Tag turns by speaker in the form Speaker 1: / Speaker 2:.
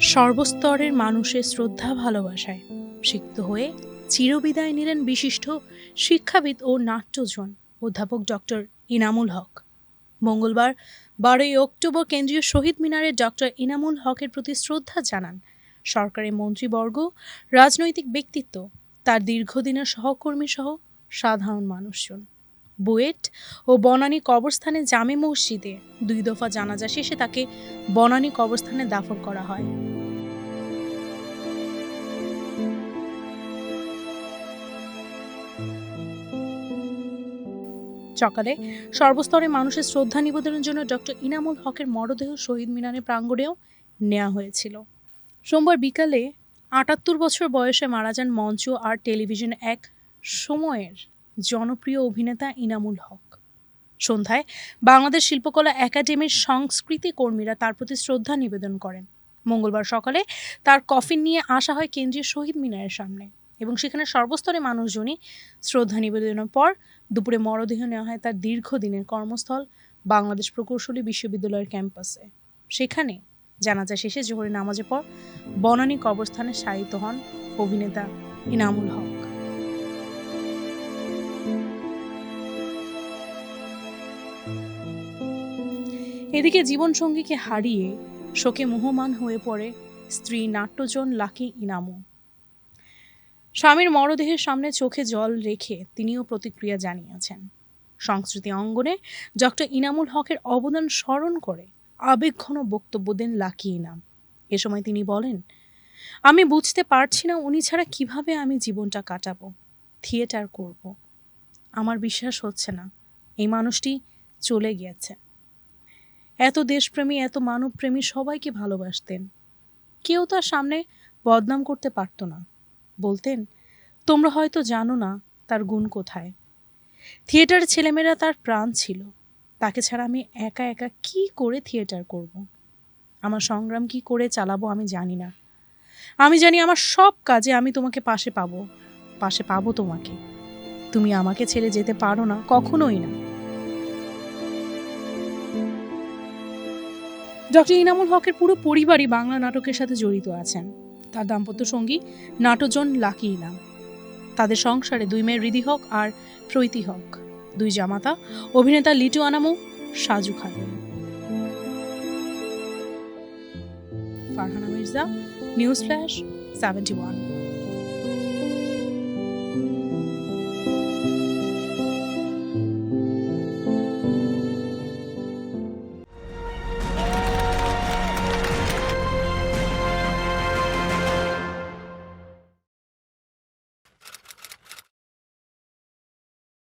Speaker 1: সর্বস্তরের মানুষের শ্রদ্ধা ভালোবাসায় সিক্ত হয়ে চিরবিদায় নিলেন বিশিষ্ট শিক্ষাবিদ ও নাট্যজন অধ্যাপক ডক্টর ইনামুল হক। মঙ্গলবার বারোই অক্টোবর কেন্দ্রীয় শহীদ মিনারে ডক্টর ইনামুল হকের প্রতি শ্রদ্ধা জানান সরকারের মন্ত্রীবর্গ, রাজনৈতিক ব্যক্তিত্ব, তার দীর্ঘদিনের সহকর্মী সহ সাধারণ মানুষজন। বুয়েট ও বনানী কবরস্থানে জামে মসজিদে দুই দফা জানাজা শেষে তাকে বনানী কবরস্থানে দাফন করা হয়। সকালে সর্বস্তরে মানুষের শ্রদ্ধা নিবেদনের জন্য ডক্টর ইনামুল হকের মরদেহ শহীদ মিনারের প্রাঙ্গণেও নেওয়া হয়েছিল। সোমবার বিকালে আটাত্তর বছর বয়সে মারা যান মঞ্চ আর টেলিভিশন এক সময়ের জনপ্রিয় অভিনেতা ইনামুল হক। সন্ধ্যায় বাংলাদেশ শিল্পকলা একাডেমির সংস্কৃতি কর্মীরা তার প্রতি শ্রদ্ধা নিবেদন করেন। মঙ্গলবার সকালে তার কফিন নিয়ে আসা হয় কেন্দ্রীয় শহীদ মিনারের সামনে এবং সেখানে সর্বস্তরে মানুষজনই শ্রদ্ধা নিবেদনের পর দুপুরে মরদেহ নেওয়া হয় তার দীর্ঘদিনের কর্মস্থল বাংলাদেশ প্রকৌশলী বিশ্ববিদ্যালয়ের ক্যাম্পাসে। সেখানে জানাজা শেষে জোহরের নামাজের পর বনানী কবরস্থানে শায়িত হন অভিনেতা ইনামুল হক। এদিকে জীবনসঙ্গীকে হারিয়ে শোকে মোহমান হয়ে পড়ে স্ত্রী নাট্যজন লাকি ইনামু স্বামীর মরদেহের সামনে চোখে জল রেখে তিনিও প্রতিক্রিয়া জানিয়েছেন। সংস্কৃতি অঙ্গনে ডক্টর ইনামুল হকের অবদান স্মরণ করে আবেগঘন বক্তব্য দেন লাকি ইনাম। এ সময় তিনি বলেন, আমি বুঝতে পারছি না উনি ছাড়া কীভাবে আমি জীবনটা কাটাবো, থিয়েটার করব। আমার বিশ্বাস হচ্ছে না, এই মানুষটি চলে গিয়েছে। এত দেশপ্রেমী, এত মানবপ্রেমী সবাইকে ভালোবাসতেন। কেউ তার সামনে বদনাম করতে পারতো না। বলতেন, তোমরা হয়তো জানো না তার গুণ কোথায়। থিয়েটার ছেলেমেয়েরা তার প্রাণ ছিল। তাকে ছাড়া আমি একা একা কি করে থিয়েটার করব। আমার সংগ্রাম কি করে চালাবো আমি জানি না। আমি জানি আমার সব কাজে আমি তোমাকে পাশে পাবো। পাশে পাবো তোমাকে। তুমি আমাকে ছেড়ে যেতে পারো না, কখনোই না। ডক্টর ইনামুল হকের পুরো পরিবারই বাংলা নাটকের সাথে জড়িত আছেন। তার দাম্পত্য সঙ্গী নাটজন লাকি ইনাম। তাদের সংসারে দুই মেয়ের রিদি হক আর প্রৈতি হক। দুই জামাতা, অভিনেতা Litu Anamu, Saju Khadem Farhana Mirza, news flash, seventy one.